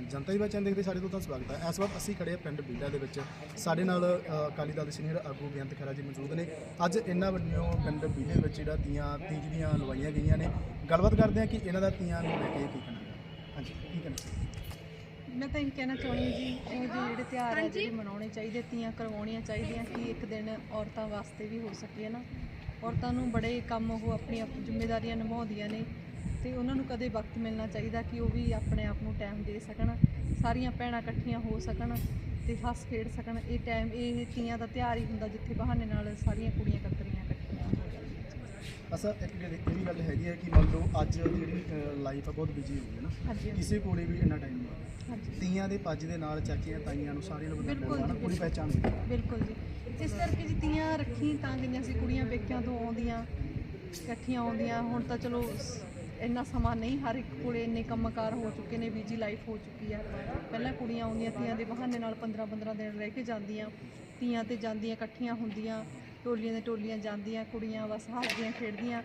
ਜਨਤਾ ਦੀ ਬਚਨ ਦੇਖਦੇ ਸਾਡੇ ਤੋਂ ਤਾਂ ਸਵਾਗਤ ਹੈ। ਇਸ ਵਾਰ ਅਸੀਂ ਖੜੇ ਹਾਂ ਪਿੰਡ ਬੀਲਾ ਦੇ ਵਿੱਚ। ਸਾਡੇ ਨਾਲ ਅ, ਅਕਾਲੀ ਦਲ ਦੇ ਸੀਨੀਅਰ ਆਗੂ ਬੇਅੰਤ ਖਹਿਰਾ ਜੀ ਮੌਜੂਦ ਨੇ। ਅੱਜ ਇਹਨਾਂ ਵੱਲੋਂ ਪਿੰਡ ਬੀਲੇ ਦੇ ਵਿੱਚ ਜਿਹੜਾ ਤੀਆਂ ਤੀਜ ਦੀਆਂ ਲਵਾਈਆਂ ਗਈਆਂ ਨੇ। ਗੱਲਬਾਤ ਕਰਦੇ ਹਾਂ ਕਿ ਇਹਨਾਂ ਦਾ ਤੀਆਂ ਨੂੰ ਲੈ ਕੇ ਕੀ ਕਹਿਣਾ ਹੈ? ਹਾਂਜੀ ਕੀ ਕਹਿਣਾ ਮੈਂ ਤਾਂ ਇਹ ਕਹਿਣਾ ਚਾਹੁੰਦੀ ਹਾਂ ਜੀ ਇਹੋ ਜਿਹੇ ਜਿਹੜੇ ਤਿਉਹਾਰ ਆ ਜਿਹੜੇ ਮਨਾਉਣੇ ਚਾਹੀਦੇ ਤੀਆਂ ਕਰਵਾਉਣੀਆਂ ਚਾਹੀਦੀਆਂ ਕਿ ਇੱਕ ਦਿਨ ਔਰਤਾਂ ਵਾਸਤੇ ਵੀ ਹੋ ਸਕੇ ਨਾ ਔਰਤਾਂ ਨੂੰ ਬੜੇ ਕੰਮ ਉਹ ਆਪਣੀਆਂ ਜ਼ਿੰਮੇਵਾਰੀਆਂ ਨਿਭਾਉਂਦੀਆਂ ਨੇ। ਤੇ ਉਹਨਾਂ ਨੂੰ ਕਦੇ ਵਕਤ ਮਿਲਣਾ ਚਾਹੀਦਾ ਕਿ ਉਹ ਵੀ ਆਪਣੇ ਆਪ ਨੂੰ ਟਾਈਮ ਦੇ ਸਕਣ ਸਾਰੀਆਂ ਭੈਣਾਂ ਇਕੱਠੀਆਂ ਹੋ ਸਕਣ ਤੇ ਹੱਸ ਖੇਡ ਸਕਣ। ਇਹ ਟਾਈਮ ਇਹ ਤੀਆਂ ਦਾ ਤਿਉਹਾਰ ਹੀ ਹੁੰਦਾ ਜਿੱਥੇ ਬਹਾਨੇ ਨਾਲ ਸਾਰੀਆਂ ਕੁੜੀਆਂ ਕੱਕਰੀਆਂ ਇਕੱਠੀਆਂ ਹੋ ਜਾਂਦੀਆਂ। ਅਸਾ ਇੱਕ ਵੀ ਗੱਲ ਹੈਗੀ ਹੈ ਕਿ ਮੰਨ ਲਓ ਅੱਜ ਜਿਹੜੀ ਲਾਈਫ ਆ ਬਹੁਤ ਬਿਜ਼ੀ ਹੋ ਗਈ ਹੈ ਨਾ ਕਿਸੇ ਕੋਲੇ ਵੀ ਇੰਨਾ ਟਾਈਮ ਨਹੀਂ। ਹਾਂਜੀ। ਤੀਆਂ ਦੇ ਪੱਜ ਦੇ ਨਾਲ ਚਾਚੀਆਂ ਤਾਈਆਂ ਨੂੰ ਸਾਰਿਆਂ ਨੂੰ ਬੰਦਾ ਨਾ ਪੂਰੀ ਪਹਿਚਾਣ ਬਿਲਕੁਲ ਜੀ। ਇਸ ਕਰਕੇ ਜੀ ਤੀਆਂ ਰੱਖੀ ਤਾਂ ਗਈਆਂ ਸੀ ਕੁੜੀਆਂ ਪੇਕਿਆਂ ਤੋਂ ਆਉਂਦੀਆਂ ਇਕੱਠੀਆਂ ਆਉਂਦੀਆਂ ਹੁਣ ਤਾਂ ਚਲੋ ਇੰਨਾ ਸਮਾਂ ਨਹੀਂ, ਹਰ ਇੱਕ ਕੋਲੇ ਇੰਨੇ ਕੰਮਕਾਰ ਹੋ ਚੁੱਕੇ ਨੇ ਬੀਜੀ ਲਾਈਫ ਹੋ ਚੁੱਕੀ ਆ। ਪਹਿਲਾਂ ਕੁੜੀਆਂ ਆਉਂਦੀਆਂ ਤੀਆਂ ਦੇ ਬਹਾਨੇ ਨਾਲ 15 15 ਦਿਨ ਰਹਿ ਕੇ ਜਾਂਦੀਆਂ, ਤੀਆਂ ਤੇ ਜਾਂਦੀਆਂ, ਇਕੱਠੀਆਂ ਹੁੰਦੀਆਂ ਟੋਲੀਆਂ ਦੇ ਟੋਲੀਆਂ ਜਾਂਦੀਆਂ, ਕੁੜੀਆਂ ਬਸ ਹੱਸਦੀਆਂ, ਖੇਡਦੀਆਂ,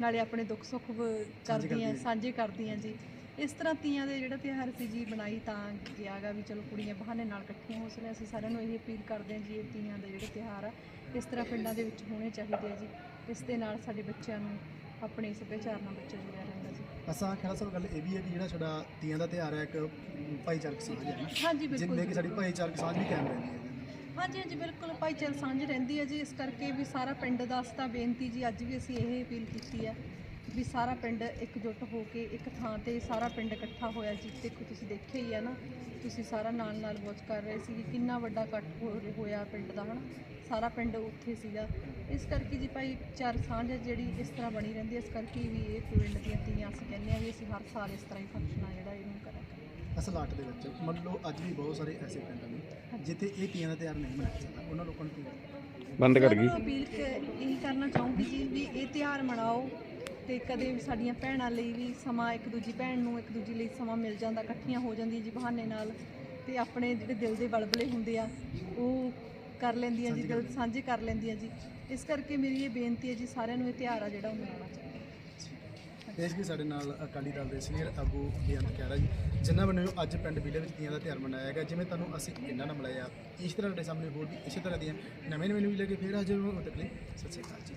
ਨਾਲੇ ਆਪਣੇ ਦੁੱਖ ਸੁੱਖ ਵ- ਕਰਦੀਆਂ, ਸਾਂਝੇ ਕਰਦੀਆਂ ਜੀ। ਇਸ ਤਰ੍ਹਾਂ ਤੀਆਂ ਦੇ ਜਿਹੜਾ ਤਿਉਹਾਰ ਸੀ ਜੀ ਬਣਾਈ ਤਾਂ ਗਿਆਗਾ ਵੀ ਚਲੋ ਕੁੜੀਆਂ ਬਹਾਨੇ ਨਾਲ ਇਕੱਠੀਆਂ ਹੋ ਸਕਣ ਅਸੀਂ ਸਾਰਿਆਂ ਨੂੰ ਇਹ ਅਪੀਲ ਕਰਦੇ ਹਾਂ ਜੀ, ਇਹ ਤੀਆਂ ਦੇ ਜਿਹੜੇ ਤਿਉਹਾਰ ਆ, ਇਸ ਤਰ੍ਹਾਂ ਪਿੰਡਾਂ ਦੇ ਵਿੱਚ ਹੋਣੇ ਚਾਹੀਦੇ ਆ ਜੀ। ਇਸ ਦੇ ਨਾਲ ਸਾਡੇ ਬੱਚਿਆਂ ਨੂੰ ਆਪਣੇ ਸੱਭਿਆਚਾਰ ਨਾਲ ਬੱਚੇ ਜੁੜਿਆ ਅਸਾਂ ਖਿਆਲ ਸਾਹਿਬ ਗੱਲ ਇਹ ਵੀ ਹੈ ਕਿ ਜਿਹੜਾ ਸਾਡਾ ਤੀਆਂ ਦਾ ਤਿਉਹਾਰ ਹੈ ਇੱਕ ਭਾਈਚਾਰਕ ਸਾਂਝ ਹੈ ਨਾ। ਹਾਂਜੀ ਬਿਲਕੁਲ ਜਿੰਨੇ ਕਿ। ਸਾਡੀ ਭਾਈਚਾਰਕ ਸਾਂਝ ਵੀ ਕਾਇਮ ਰਹਿੰਦੀ ਹੈ। ਹਾਂਜੀ ਹਾਂਜੀ ਬਿਲਕੁਲ ਭਾਈਚਾਰ ਸਾਂਝ ਰਹਿੰਦੀ ਹੈ ਜੀ। ਇਸ ਕਰਕੇ ਵੀ ਸਾਰਾ ਪਿੰਡ ਦਾ ਤਾਂ ਬੇਨਤੀ ਜੀ ਅੱਜ ਵੀ ਅਸੀਂ ਇਹ ਅਪੀਲ ਕੀਤੀ ਹੈ। ਵੀ ਸਾਰਾ ਪਿੰਡ ਇਕਜੁੱਟ ਹੋ ਕੇ ਇੱਕ ਥਾਂ ਤੇ ਸਾਰਾ ਪਿੰਡ ਇਕੱਠਾ ਹੋਇਆ ਜੀ ਦੇਖੋ ਤੁਸੀਂ ਦੇਖਿਆ ਹੀ ਹੈ ਨਾ ਤੁਸੀਂ ਸਾਰਾ ਨਾਲ ਨਾਲ ਵਾਚ ਕਰ ਰਹੇ ਸੀ ਕਿੰਨਾ ਵੱਡਾ ਇਕੱਠ ਹੋ- ਹੋਇਆ ਪਿੰਡ ਦਾ ਹਨਾ? ਸਾਰਾ ਪਿੰਡ ਉੱਥੇ ਸੀਗਾ। ਇਸ ਕਰਕੇ ਜੀ ਭਾਈ ਚਾਰ ਸਾਂਝ ਜਿਹੜੀ ਇਸ ਤਰ੍ਹਾਂ ਬਣੀ ਰਹਿੰਦੀ ਹੈ ਇਸ ਕਰਕੇ ਵੀ ਇਹ ਪਿੰਡ ਦੀਆਂ ਤੀਆਂ ਅਸੀਂ ਕਹਿੰਦੇ ਆ ਵੀ ਅਸੀਂ ਹਰ ਸਾਲ ਇਸ ਤਰ੍ਹਾਂ ਹੀ ਫੰਕਸ਼ਨ ਆ ਜਿਹੜਾ ਇਹਨੂੰ ਕਰਾਂਗੇ ਅਸਲਾਟ ਦੇ ਵਿੱਚ ਮੰਨ ਲਓ ਅੱਜ ਵੀ ਬਹੁਤ ਸਾਰੇ ਐਸੇ ਪਿੰਡ ਨੇ ਜਿੱਥੇ ਇਹ ਤੀਆਂ ਦਾ ਤਿਉਹਾਰ ਨਹੀਂ ਮਨਾਇਆ ਜਾਂਦਾ। ਉਹਨਾਂ ਲੋਕਾਂ ਨੂੰ? ਬੰਦ ਕਰ ਗਈ। ਅਪੀਲ ਕ- ਇਹੀ ਕਰਨਾ ਚਾਹੂੰਗੀ ਜੀ ਵੀ ਇਹ ਤਿਉਹਾਰ ਮਨਾਓ ਤੇ ਕਦੇ ਵੀ ਸਾਡੀਆਂ ਭੈਣਾਂ ਲਈ ਵੀ ਸਮਾਂ ਇੱਕ ਦੂਜੀ ਭੈਣ ਨੂੰ ਇੱਕ ਦੂਜੀ ਲਈ ਸਮਾਂ ਮਿਲ ਜਾਂਦਾ ਇਕੱਠੀਆਂ ਹੋ ਜਾਂਦੀਆਂ ਜੀ ਬਹਾਨੇ ਨਾਲ ਤੇ ਆਪਣੇ ਜਿਹੜੇ ਦਿਲ ਦੇ ਬਲਬਲੇ ਹੁੰਦੇ ਆ ਉਹ ਕਰ ਲੈਂਦੀਆਂ ਜੀ ਦਿਲ ਸਾਂਝੇ ਕਰ ਲੈਂਦੀਆਂ ਜੀ। ਇਸ ਕਰਕੇ ਮੇਰੀ ਇਹ ਬੇਨਤੀ ਹੈ ਜੀ ਸਾਰਿਆਂ ਨੂੰ ਇਹ ਤਿਉਹਾਰ ਆ ਜਿਹੜਾ ਉਹ ਮਨਾਉਣਾ ਚਾਹੀਦਾ। ਪੇਸ਼ ਵੀ ਸਾਡੇ ਨਾਲ ਅਕਾਲੀ ਦਲ ਦੇ ਸੀਨੀਅਰ ਆਗੂ ਬੇਅੰਤ ਖਹਿਰਾ ਜੀ ਜਿਨ੍ਹਾਂ ਵੱਲੋਂ ਅੱਜ ਪਿੰਡ ਬੀਲੇ ਵਿੱਚ ਤੀਆਂ ਦਾ ਤਿਉਹਾਰ ਮਨਾਇਆ ਗਿਆ ਜਿਵੇਂ ਤੁਹਾਨੂੰ ਅਸੀਂ ਇਹਨਾਂ ਨਾਲ ਮਿਲਾਇਆ। ਇਸ ਤਰ੍ਹਾਂ ਤੁਹਾਡੇ ਸਾਹਮਣੇ ਹੋਰ ਵੀ ਇਸੇ ਤਰ੍ਹਾਂ ਦੀਆਂ ਨਵੇਂ ਨਵੇਂ ਵੀ ਲੈ ਕੇ ਫੇਰ ਹਾਜ਼ਰ ਹੋਵਾਂਗੇ। ਤੱਕ ਲਈ ਸਤਿ ਸ਼੍ਰੀ ਅਕਾਲ ਜੀ।